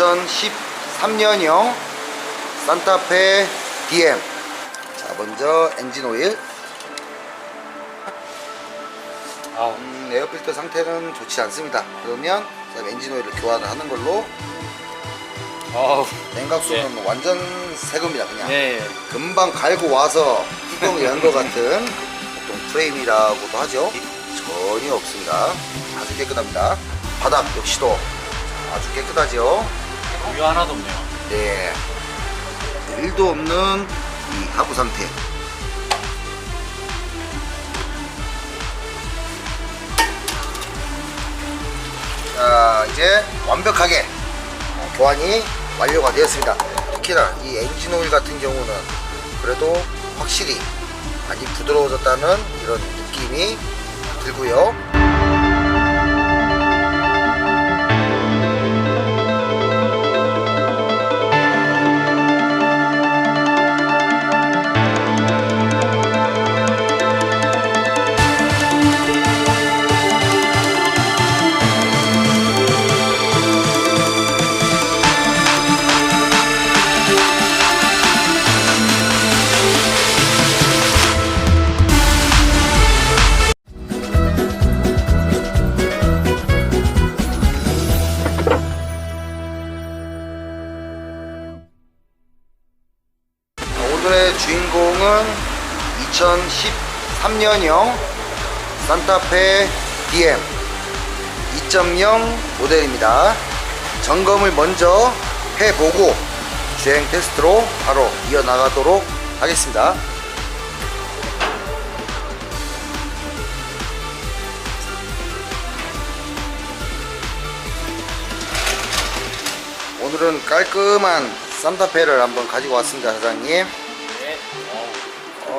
2013년형 산타페 DM 자 먼저 엔진 오일. 아, 음, 에어필터 상태는 좋지 않습니다. 그러면 엔진 오일을 교환을 하는 걸로. 아우, 냉각수는 완전 새 겁니다 그냥. 예, 금방 갈고 와서 뚜껑을 연것 같은 보통 프레임이라고도 하죠. 전혀 없습니다. 아주 깨끗합니다. 바닥 역시도 아주 깨끗하죠 우유 하나도 없네요. 네 1도 없는 이 하부 상태. 자 이제 완벽하게 어, 교환이 완료가 되었습니다. 특히나 이 엔진 오일 같은 경우는 그래도 확실히 많이 부드러워졌다는 이런 느낌이 들고요 2013년형 산타페 DM 2.0 모델입니다. 점검을 먼저 해보고 주행 테스트로 바로 이어나가도록 하겠습니다. 오늘은 깔끔한 산타페를 한번 가지고 왔습니다, 사장님.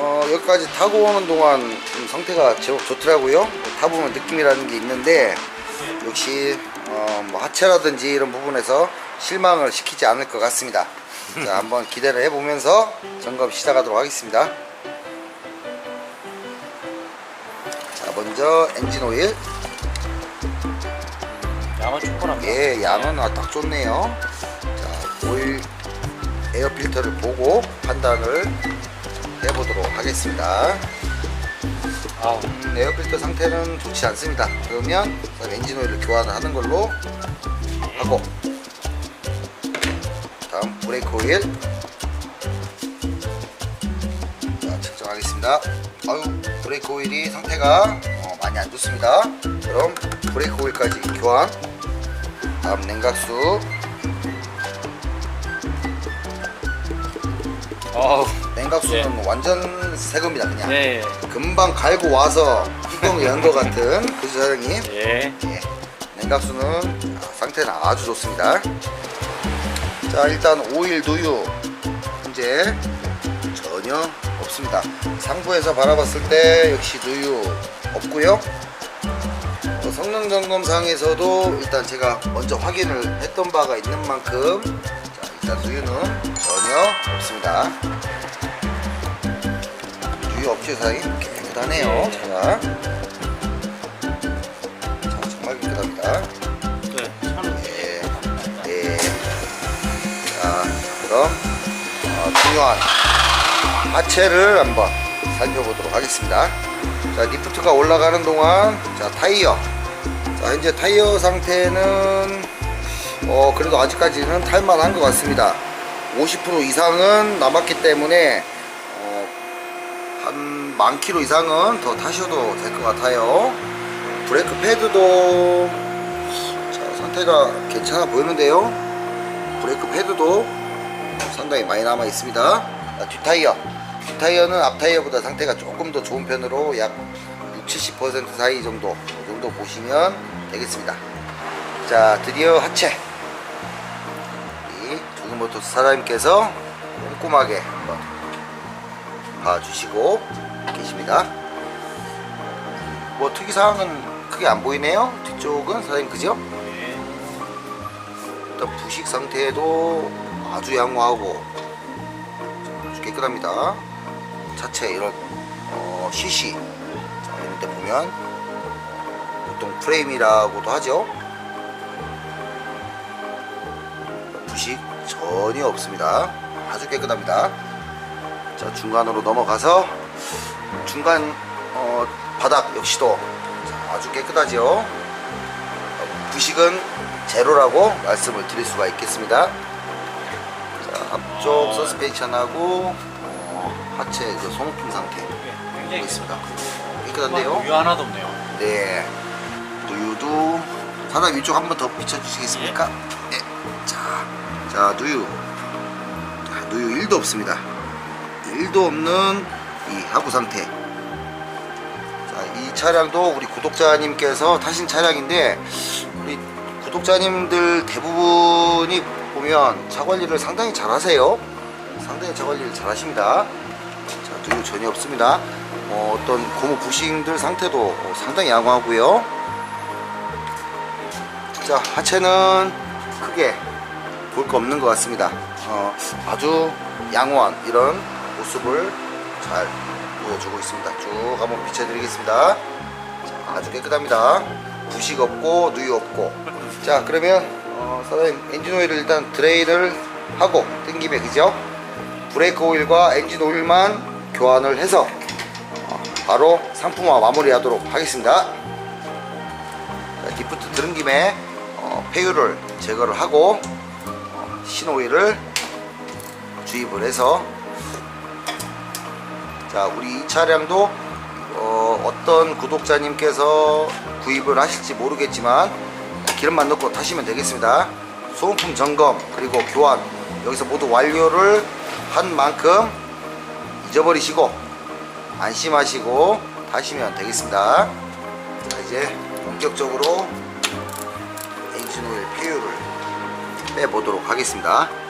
어, 여기까지 타고 오는 동안 좀 상태가 제법 좋더라고요. 뭐 타보면 느낌이라는 게 있는데 역시 어, 뭐 하체라든지 이런 부분에서 실망을 시키지 않을 것 같습니다. 자, 한번 기대를 해보면서 점검 시작하도록 하겠습니다. 자, 먼저 엔진 오일. 양은 충분합니다. 예, 양은 아, 딱 좋네요. 자, 오일 에어 필터를 보고 판단을 해보도록 하겠습니다. 아우, 음, 에어필터 상태는 좋지 않습니다. 그러면 엔진 오일을 교환을 하는 걸로 하고 다음 브레이크 오일 자 측정하겠습니다. 아유 브레이크 오일이 상태가 어, 많이 안 좋습니다. 그럼 브레이크 오일까지 교환. 다음 냉각수 아우, 냉각수는 완전 새 겁니다 그냥. 예, 금방 갈고 와서 뚜껑을 연것 같은 그죠 사장님? 예, 예, 냉각수는 상태는 아주 좋습니다. 자, 일단 오일 누유 문제 전혀 없습니다. 상부에서 바라봤을 때 역시 누유 없고요. 어, 성능 점검상에서도 일단 제가 먼저 확인을 했던 바가 있는 만큼 자, 일단 누유는 전혀 없습니다. 누유 없죠, 사장님? 깨끗하네요. 네. 자, 자, 정말 깨끗합니다. 네, 차는 예, 네. 자, 그럼 어, 중요한 하체를 한번 살펴보도록 하겠습니다. 자, 리프트가 올라가는 동안 자 타이어. 자, 현재 타이어 상태는 어 그래도 아직까지는 탈만한 것 같습니다. 50% 이상은 남았기 때문에 어, 한 만 킬로 이상은 더 타셔도 될 것 같아요. 브레이크 패드도 자, 상태가 괜찮아 보이는데요. 브레이크 패드도 상당히 많이 남아 있습니다. 자, 뒷타이어. 뒷타이어는 앞타이어보다 상태가 조금 더 좋은 편으로 약 60, 70% 사이 정도, 이 정도 보시면 되겠습니다. 자, 드디어 하체. 우리 조기모토스 사장님께서 꼼꼼하게 한번 봐주시고 계십니다. 뭐 특이사항은 크게 안 보이네요. 뒤쪽은 사장님 그죠? 예, 일단 부식 상태도 아주 양호하고 아주 깨끗합니다. 자체 이런 어, 자, 이런 데 보면 보통 프레임이라고도 하죠. 부식 전혀 없습니다. 아주 깨끗합니다. 자 중간으로 넘어가서 중간 어, 바닥 역시도 자, 아주 깨끗하죠. 어, 부식은 제로라고 말씀을 드릴 수가 있겠습니다. 자 앞쪽 어. 서스펜션하고 어, 하체 그 소모품 상태 네, 보고 있습니다. 깨끗한데요? 우유 하나도 없네요. 네. 누유도 사장 위쪽 한번 더 비춰주시겠습니까? 네. 자, 자 누유. 자, 누유 1도 없습니다. 1도 없는 이 하부 상태. 자, 이 차량도 우리 구독자님께서 타신 차량인데 우리 구독자님들 대부분이 보면 차 관리를 상당히 잘 하세요. 상당히 차 관리를 잘 하십니다. 자, 누유 전혀 없습니다. 어, 어떤 고무 부싱들 상태도 어, 상당히 양호하고요. 자, 하체는 크게 볼 거 없는 것 같습니다. 어, 아주 양호한 이런 모습을 잘 보여주고 있습니다. 쭉 한번 비춰드리겠습니다. 자, 아주 깨끗합니다. 부식 없고 누유 없고. 자, 그러면 어, 사장님 엔진 오일을 일단 드레인을 하고 뜬 김에 그죠? 브레이크 오일과 엔진 오일만 교환을 해서 바로 상품화 마무리하도록 하겠습니다. 자, 디프트 들은 김에 어, 폐유를 제거를 하고 어, 신오일을 주입을 해서 자 우리 이 차량도 어, 떤 구독자님께서 구입을 하실지 모르겠지만 기름만 넣고 타시면 되겠습니다. 소모품 점검 그리고 교환 여기서 모두 완료를 한 만큼 잊어버리시고 안심하시고 타시면 되겠습니다. 자, 이제 본격적으로 엔진 오일 폐유를 빼보도록 하겠습니다.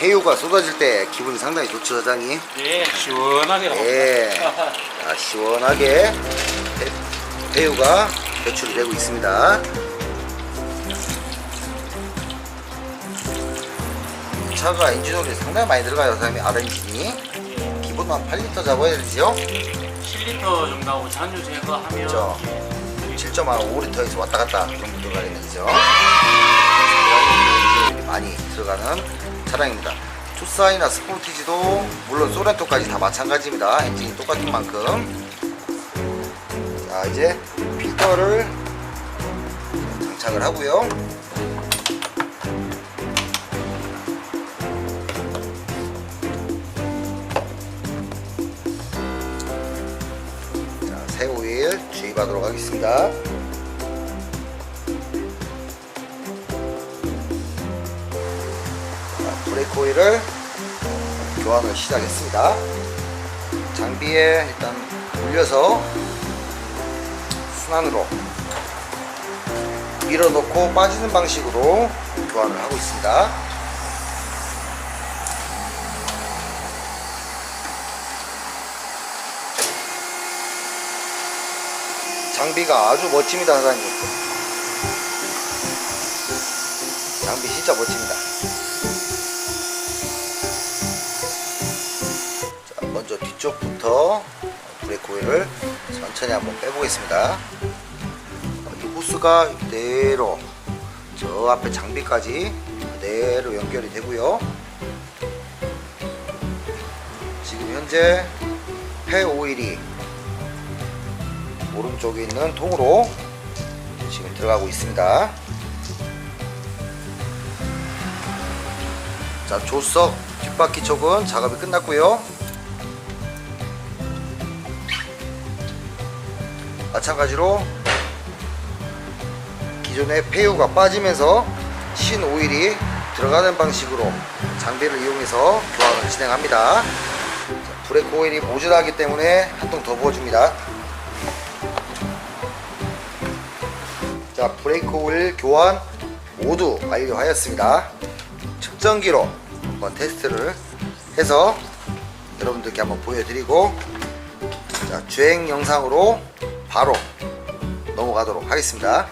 폐유가 쏟아질 때 기분이 상당히 좋죠, 사장님. 예, 시원하게. 예. 자, 시원하게 폐- 폐유가 배출이 되고 있습니다. 이 차가 엔진오일이 상당히 많이 들어가요, 사장님. R 엔진이. 기본 한 8리터 잡아야 되죠? 7리터 정도 하고 잔유 제거하면 그렇죠. 예, 7.5리터에서 왔다 갔다 그 정도 들어가는 거죠. 엔진오일이 많이 들어가는 차량입니다. 투사이나 스포티지도 물론 소렌토까지 다 마찬가지입니다. 엔진이 똑같은 만큼. 자 이제 필터를 장착을 하고요. 자, 새 오일 주입하도록 하겠습니다. 오일을 교환을 시작했습니다. 장비에 일단 올려서 순환으로 밀어넣고 빠지는 방식으로 교환을 하고 있습니다. 장비가 아주 멋집니다, 사장님. 장비 진짜 멋집니다. 먼저 뒤쪽부터 브레이크 오일을 천천히 한번 빼보겠습니다. 어, 이 호스가 그대로 저 앞에 장비까지 그대로 연결이 되고요. 지금 현재 폐 오일이 오른쪽에 있는 통으로 지금 들어가고 있습니다. 자, 조석 뒷바퀴 쪽은 작업이 끝났고요. 마찬가지로 기존의 폐유가 빠지면서 신 오일이 들어가는 방식으로 장비를 이용해서 교환을 진행합니다. 자, 브레이크 오일이 모자라기 때문에 한 통 더 부어줍니다. 자, 브레이크 오일 교환 모두 완료하였습니다. 측정기로 한번 테스트를 해서 여러분들께 한번 보여드리고 자, 주행 영상으로 바로 넘어가도록 하겠습니다.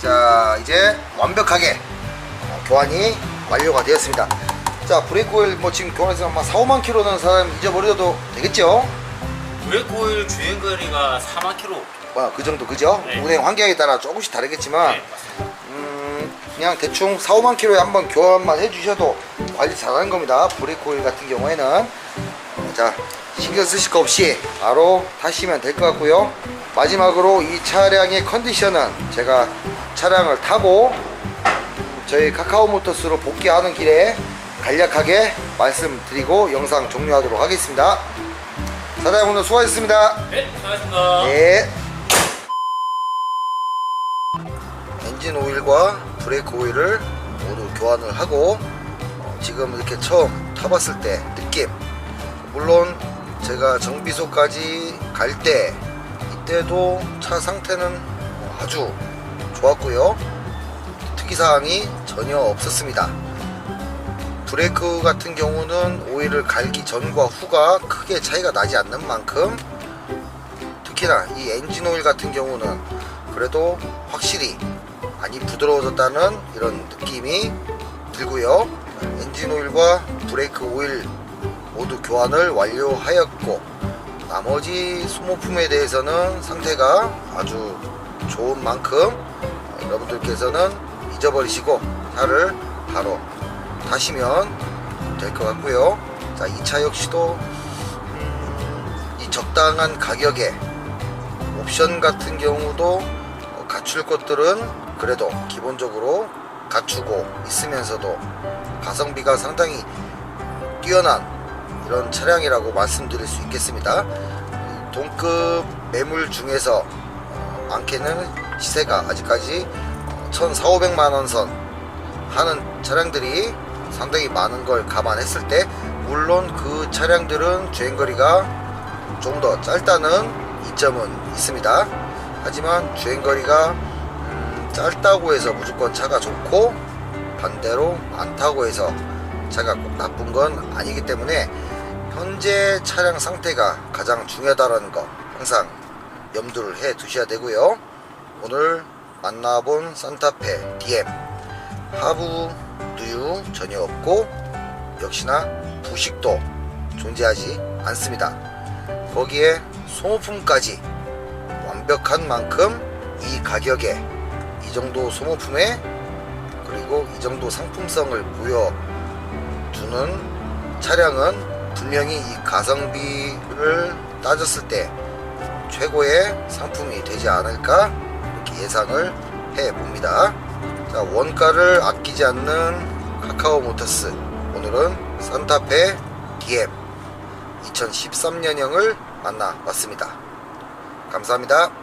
자, 이제 완벽하게 어, 교환이 완료가 되었습니다. 자, 브레이크 오일 뭐 지금 교환해서 아마 4, 5만 킬로 는 사람 잊어버려도 되겠죠? 브레이크 오일 주행 거리가 4만 킬로 어, 그 정도 그죠? 네. 운행 환경에 따라 조금씩 다르겠지만 네. 음, 그냥 대충 4, 5만 킬로에 한번 교환만 해주셔도 관리 잘하는 겁니다. 브레이크 오일 같은 경우에는 자 신경 쓰실 거 없이 바로 타시면 될 것 같고요. 마지막으로 이 차량의 컨디션은 제가 차량을 타고 저희 카카오 모터스로 복귀하는 길에 간략하게 말씀드리고 영상 종료하도록 하겠습니다. 사장님 오늘 수고하셨습니다. 네, 수고하셨습니다. 네. 엔진 오일과 브레이크 오일을 모두 교환을 하고 어, 지금 이렇게 처음 타봤을 때 느낌 물론 제가 정비소까지 갈때 이때도 차 상태는 어, 아주 좋았고요 특이사항이 전혀 없었습니다 브레이크 같은 경우는 오일을 갈기 전과 후가 크게 차이가 나지 않는 만큼 특히나 이 엔진 오일 같은 경우는 그래도 확실히 많이 부드러워졌다는 이런 느낌이 들고요. 엔진 오일과 브레이크 오일 모두 교환을 완료하였고 나머지 소모품에 대해서는 상태가 아주 좋은 만큼 여러분들께서는 잊어버리시고 차를 바로 타시면 될 것 같고요. 자, 이 차 역시도 음, 이 적당한 가격에 옵션 같은 경우도 어, 갖출 것들은 그래도 기본적으로 갖추고 있으면서도 가성비가 상당히 뛰어난 이런 차량이라고 말씀드릴 수 있겠습니다. 이 동급 매물 중에서 어, 많게는 시세가 아직까지 1,400, 500만 원 선 하는 차량들이 상당히 많은 걸 감안했을 때 물론 그 차량들은 주행거리가 좀 더 짧다는 이점은 있습니다. 하지만 주행거리가 음, 짧다고 해서 무조건 차가 좋고 반대로 많다고 해서 차가 꼭 나쁜 건 아니기 때문에 현재 차량 상태가 가장 중요하다는 거 항상 염두를 해 두셔야 되고요. 오늘 만나본 산타페 DM 하부 누유 전혀 없고 역시나 부식도 존재하지 않습니다. 거기에 소모품까지 완벽한 만큼 이 가격에 이 정도 소모품에 그리고 이 정도 상품성을 보여주는 차량은 분명히 이 가성비를 따졌을 때 최고의 상품이 되지 않을까 이렇게 예상을 해 봅니다. 자, 원가를 아끼지 않는 카카오 모터스 오늘은 산타페 DM 2013년형을 만나봤습니다. 감사합니다.